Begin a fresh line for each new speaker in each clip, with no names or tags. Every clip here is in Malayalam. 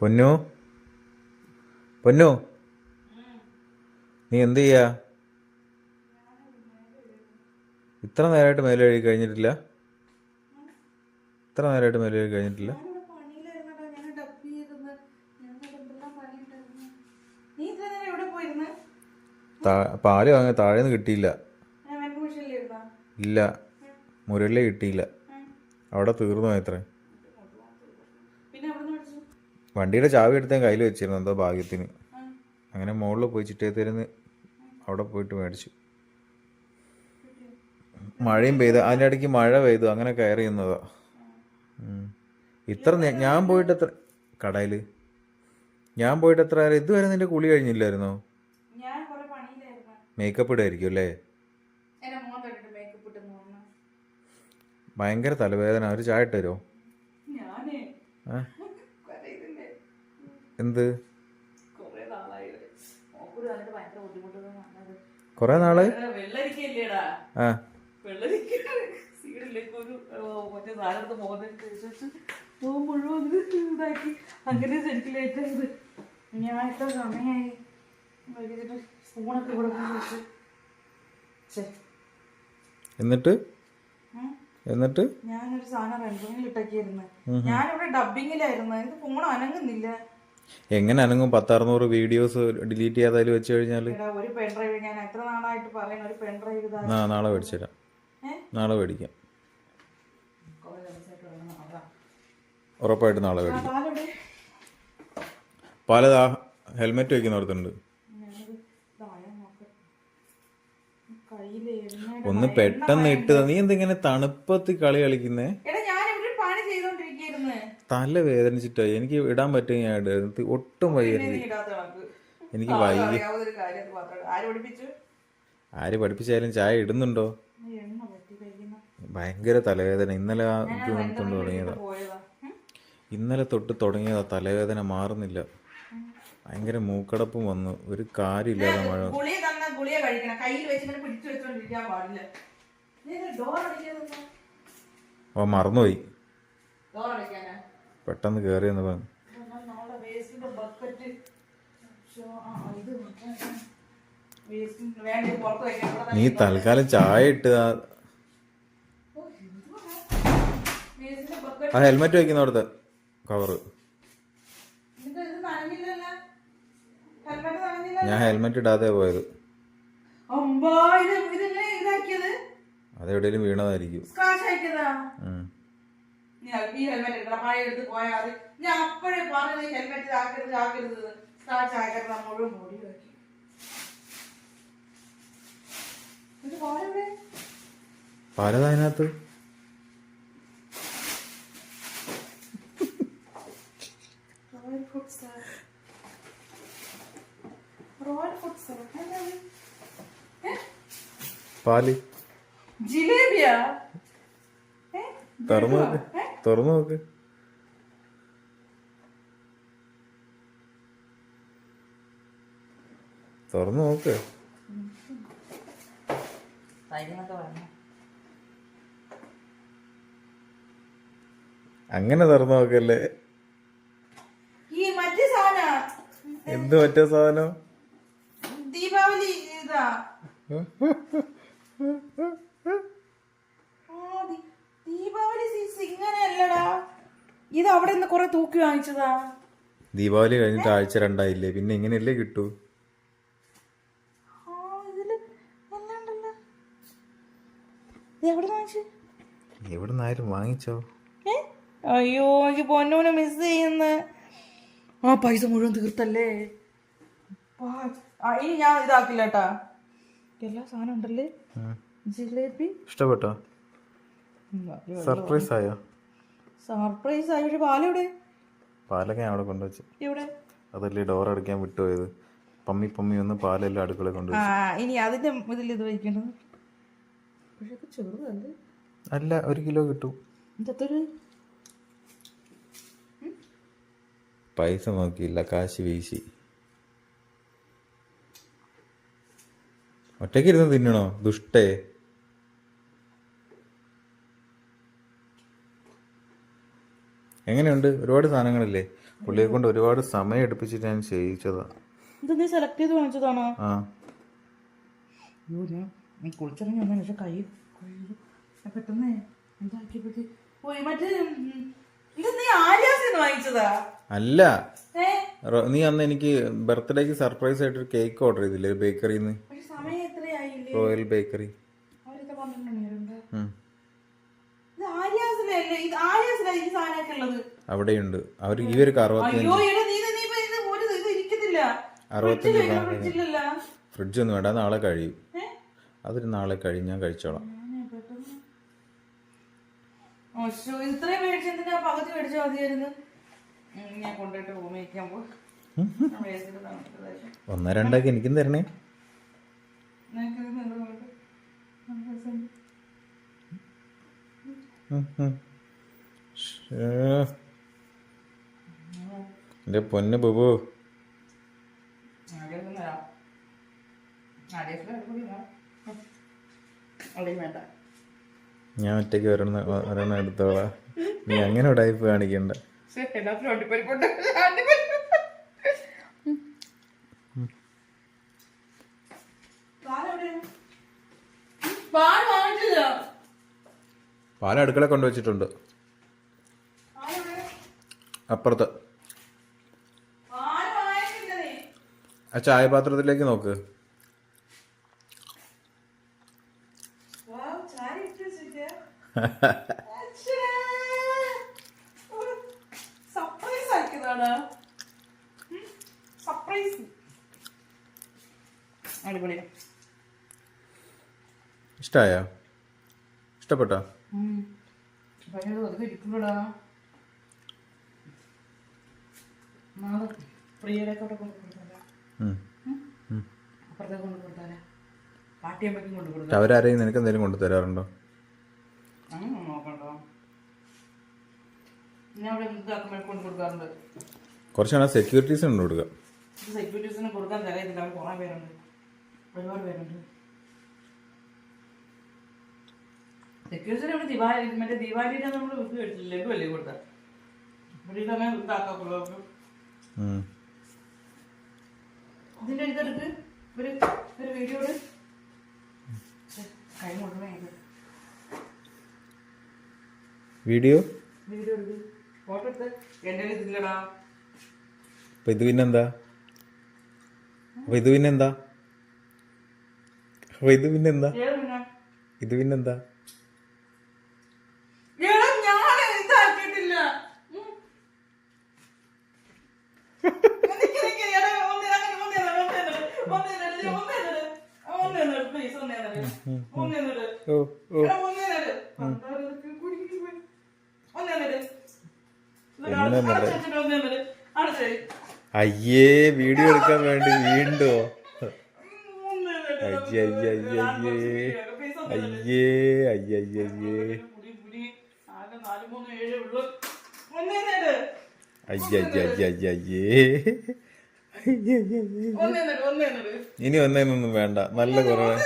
പൊന്നു? പൊന്നു? നീ എന്ത് ചെയ്യാ? ഇത്ര നേരമായിട്ട് മേലെ കഴുകി കഴിഞ്ഞിട്ടില്ല? ഇത്ര നേരമായിട്ട് മേലെ കഴുകി കഴിഞ്ഞിട്ടില്ല? പാൽ വാങ്ങി താഴേന്ന് കിട്ടിയില്ല? ഇല്ല. മുരളിലെ കിട്ടിയില്ല. അവിടെ തീർന്നു എത്ര
പിന്നെ എവിടുന്ന് മേടിച്ചു?
വണ്ടിയുടെ ചാവി എടുത്ത് ഞാൻ കയ്യിൽ വെച്ചിരുന്നു എന്തോ ഭാഗ്യത്തിന്. അങ്ങനെ മുകളിൽ പോയി ചിറ്റേത്തരുന്ന് അവിടെ പോയിട്ട് മേടിച്ചു. മഴയും പെയ്ത് അതിന്റെ ഇടയ്ക്ക് മഴ പെയ്തു അങ്ങനെ കയറി നിന്നതാ. ഇത്ര ഞാൻ പോയിട്ട് എത്ര കടയിൽ ഞാൻ പോയിട്ട് എത്ര നേരം ഇതുവരെ നിന്റെ കുളി കഴിഞ്ഞില്ലായിരുന്നോ. മേക്കപ്പ് ഇടായിരിക്കും അല്ലേ? ഭയങ്കര തലവേദന. ഒരു ചായ ഇട്ട് തരുമോ
ഞാനേ.
ഏ?
കരയുന്നില്ലേ?
എന്ത്?
കൊറേ നാൾ?
ആ.
അങ്ങനെ ഞാൻ സമയമായി സ്പൂണൊക്കെ കൊടുക്കാൻ
എന്നിട്ട്. എന്നിട്ട്?
ഞാനൊരു സാധനം റെൻഡിങ്ങിൽ ഞാനിവിടെ ഡബിങ്ങിലായിരുന്നു എനിക്ക് ഫോൺ അനങ്ങുന്നില്ല.
എങ്ങനെ അനങ്ങും പത്തറുന്നൂറ് വീഡിയോസ് ഡിലീറ്റ് ചെയ്യാതെ അതിൽ വെച്ച് കഴിഞ്ഞാൽ
ഒരു ഞാൻ എത്ര നാളായിട്ട് പറയുന്ന ഒരു
ആ നാളെ
മേടിച്ചുതരാം.
നാളെ മേടിക്കാം. ഉറപ്പായിട്ട് നാളെ മേടിക്കാം. പലതാ ഹെൽമെറ്റ് വയ്ക്കുന്ന
ഓർത്തുണ്ട് താഴെ നോക്കാം. കയ്യിൽ
ഒന്ന് പെട്ടെന്ന് ഇട്ട് നീ എന്തിങ്ങനെ തണുപ്പത്ത് കളി കളിക്കുന്നേ
എടാ ഞാൻ ഇവിടെ പണി ചെയ്തോണ്ടിരിക്കുന്നു
തല വേദനിച്ചിട്ടാ. എനിക്ക് ഇടാൻ പറ്റും ഞാൻ ഇടും. ഒട്ടും വയ്യ
എനിക്ക്. മാത്രം. ആര് പഠിപ്പിച്ചു?
ആര് പഠിപ്പിച്ചാലും ചായ ഇടുന്നുണ്ടോ? ഭയങ്കര തലവേദന. ഇന്നലെ തൊട്ട് തുടങ്ങിയതാ. ഇന്നലെ തൊട്ട് തുടങ്ങിയതാ. തലവേദന മാറുന്നില്ല. ഭയങ്കര മൂക്കടപ്പും വന്നു. ഒരു കാര്യമില്ലാതെ മഴ ഓ മറന്നുപോയി. പെട്ടെന്ന് കയറി എന്ന് പറഞ്ഞു നീ തൽക്കാലം ചായ ഇട്ട് ആ-
ഹെൽമെറ്റ് ബക്കറ്റ്
ആ ഹെൽമെറ്റ് വെക്കുന്നവിടുത്തെ കവറ്. ഞാൻ ഹെൽമെറ്റ് ഇടാതെ പോയത്. അതെവിടെയും വീണതായിരിക്കും
സ്ക്രാച്ച് ആക്കിയതാ
ഉം.
ഞാൻ ഈ ഹെൽമെറ്റ് എടുക്കണം. മഴ എടുത്ത് പോയാൽ ഞാൻ അപ്പോഴേ പറഞ്ഞത് ഹെൽമെറ്റ് ആക്കരുത് ആക്കരുത് സ്ക്രാച്ച് ആക്കരുത് മുഴുവൻ ഇത് പാലെവിടെ?
പലതാ അതിനകത്ത്. പാൽ.
ജിലേബിയാ? ഏ?
തുറന്നു നോക്ക്? തുറന്നു നോക്ക്. അങ്ങനെ തുറന്നു നോക്കല്ലേ? എന്ത് മറ്റേ സാധനം?
ദീപാവലി ഇതാ ആ, ദീ- ദീപാവലി സീസ് ഇങ്ങനെയല്ലടാ ഇത് അവിടെ നിന്ന് കുറെ തൂക്കി വാങ്ങിച്ചതാ.
ദീപാവലി കഴിഞ്ഞിട്ട് ആഴ്ച രണ്ടായില്ലേ? പിന്നെ ഇങ്ങനെയല്ലേ കിട്ടൂ?
എവിടെ
നിന്നായാലും വാങ്ങിച്ചോ?
അയ്യോ എനിക്ക് പൊന്നോനെ മിസ് ചെയ്യുന്ന. ആ പൈസ മുഴുവൻ തീർത്തല്ലേ? ഇനി ഞാൻ ഇതാക്കില്ല കേട്ടാ. എല്ലാ സാധനം ഉണ്ടല്ലേ? ജിലേബി.
ഇഷ്ടപ്പെട്ടോ? സർപ്രൈസ് ആയോ?
സർപ്രൈസ് ആയി. പക്ഷെ പാലെവിടെ
പാലൊക്കെ ഞാൻ അവിടെ കൊണ്ടുവച്ചു.
എവിടെ?
അതല്ലേ ഡോർ അടയ്ക്കാൻ വിട്ടുപോയത്. പമ്മി പമ്മി ഒന്ന് പാലെല്ലാം അടുക്കള കൊണ്ടുപോയി
ആ ഇനി അതിന്റെ ഇതിൽ ഇത് പക്ഷെ ഇത് ചെറുതല്ലേ
അല്ല ഒരു കിലോ കിട്ടും.
ഇതെത്തൊരു?
പൈസ നോക്കിയില്ല കാശ് വീശി. ഒറ്റയ്ക്ക് ഇരുന്ന് തിന്നണോ? ദുഷ്ടേ. എങ്ങനെയുണ്ട്? ഒരുപാട് സാധനങ്ങളില്ലേ? പുള്ളിയെ കൊണ്ട് ഒരുപാട് സമയം എടുപ്പിച്ചിട്ട് ഞാൻ ചെയ്യിച്ചതാ.
ഇത് നീ സെലക്ട് ചെയ്ത് വാങ്ങിച്ചതാണോ
ആ.
അയ്യോ ഞാൻ കുളിച്ചിറങ്ങി വന്നതിന് കൈ പെട്ടെന്ന്
അല്ല. നീ അന്ന് എനിക്ക് ബർത്ത്ഡേക്ക് സർപ്രൈസ് ആയിട്ട് ഒരു കേക്ക് ഓർഡർ ചെയ്തില്ലേ ബേക്കറിന്ന്?
പക്ഷെ സമയം എത്രയായില്ലേ?
Royal bakery.
അവരൊക്കെ ആര്യാസിലല്ലേ ഇത് ആര്യാസിലാ ഈ സാധനമൊക്കെ ഉള്ളത്.
അവിടെയുണ്ട്. അവർ ഈ അറുപത്തഞ്ച്
അയ്യോ എടാ നീ നീ ഇപ്പൊ ഇത് ഒരു ഇത് ഇരിക്കത്തില്ല
അറുപത്തഞ്ച്
ഫ്രിഡ്ജിൽ
സാധനം
ഫ്രിഡ്ജിലല്ല.
ഫ്രിഡ്ജ് ഒന്നും വേണ്ട നാളെ കഴിയും. അതൊരു നാളെ കഴിയും ഞാൻ കഴിച്ചോളാം.
ഞാനേ പെട്ടെന്ന് ഓ, ശ്ശോ, ഇത്രയും മേടിച്ചെന്തിനാ പകുതി മേടിച്ചാൽ മതിയായിരുന്നു? ഉം, ഞാൻ കൊണ്ടുപോയിട്ട് റൂമിൽ വയ്ക്കാൻ പോകും
ഒന്നോ രണ്ടൊക്കെ എനിക്കും തരണേ. കൊണ്ട് നമ്മൾ ശ്ശേ. എന്റെ പൊന്ന് ബുബു. ഞാൻ ഒറ്റയ്ക്ക് വരണ ഒരെണ്ണം എടുത്തോളാ. നീ അങ്ങനെ ഉടായ്പ കാണിക്കണ്ട.
പാൽ വാങ്ങിച്ചില്ല.
പാല അടുക്കള കൊണ്ടുവച്ചിട്ടുണ്ട്. അപ്പുറത്ത്. ആ ചായപാത്രത്തിലേക്ക് നോക്ക്. ഇഷ്ടായ? ഇഷ്ടപ്പെട്ടോ?
ഭയങ്കര വെറുതെ ഇരിക്കുമ്പോഴാ നാളെ പ്രിയരൊക്കെ കൊണ്ട് കൊടുത്താലേ?
ഉം.
അപ്പുറത്തേക്ക് കൊണ്ട് കൊടുത്താലേ? പാട്ടിയമ്മയ്ക്കും കൊണ്ട് കൊടുത്താൽ
അവരാരെയും നിനക്ക് എന്തെങ്കിലും കൊണ്ടു തരാറുണ്ടോ?
അങ്ങനെ നോക്കണ്ടോ? ഞാൻ അവിടെ ഇതാക്കുമ്പോൾ കൊണ്ട് കൊടുക്കാറുണ്ട്.
കുറച്ചാണ് സെക്യൂരിറ്റീസ് കൊണ്ട് കൊടുക്കുക.
സെക്യൂരിറ്റീസിന് കൊടുക്കാൻ അവർ കുറേ പേരുണ്ട്. ഒരുപാട് പേരുണ്ട്. സെക്യൂരിറ്റിന് ഇവിടെ ദിവാലി മറ്റേ ദിവാലിയുടെ നമ്മൾ ഇത് മേടിച്ചില്ല എനിക്ക് വലിയ കൊടുത്ത ഇവിടെ അവർക്ക്
ഉം.
ഇതിന്റെ ഇതെടുക്ക്. ഒരു ഒരു വീഡിയോ. കൈ കൊണ്ടുവേ
വീഡിയോ?
വീഡിയോ എടുക്ക്. ഫോട്ടോ എടുത്ത്. എന്റെ ഇതില്ലടാ.
അപ്പൊ ഇത് പിന്നെന്താ? അപ്പൊ ഇത് പിന്നെന്താ? അപ്പൊ ഇത് പിന്നെന്താ? ഇത് പിന്നെന്താ? അയ്യേ വീഡിയോ എടുക്കാൻ വേണ്ടി വീണ്ടോ. അയ്യേ അയ്യേ അയ്യേ അയ്യേ. അയ്യേ അയ്യേ അയ്യേ അയ്യേ. ഇനി ഒന്നേന്നൊന്നും വേണ്ട. നല്ല
കുറവാണ്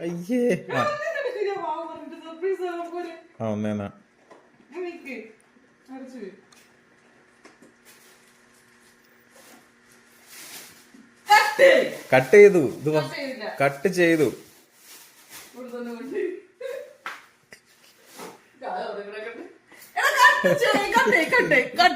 അയ്യേ. ആ ഒന്നേന്നാ.
കട്ട്
ചെയ്തു. ഇത്
കട്ട്
ചെയ്തു.
കട്ട്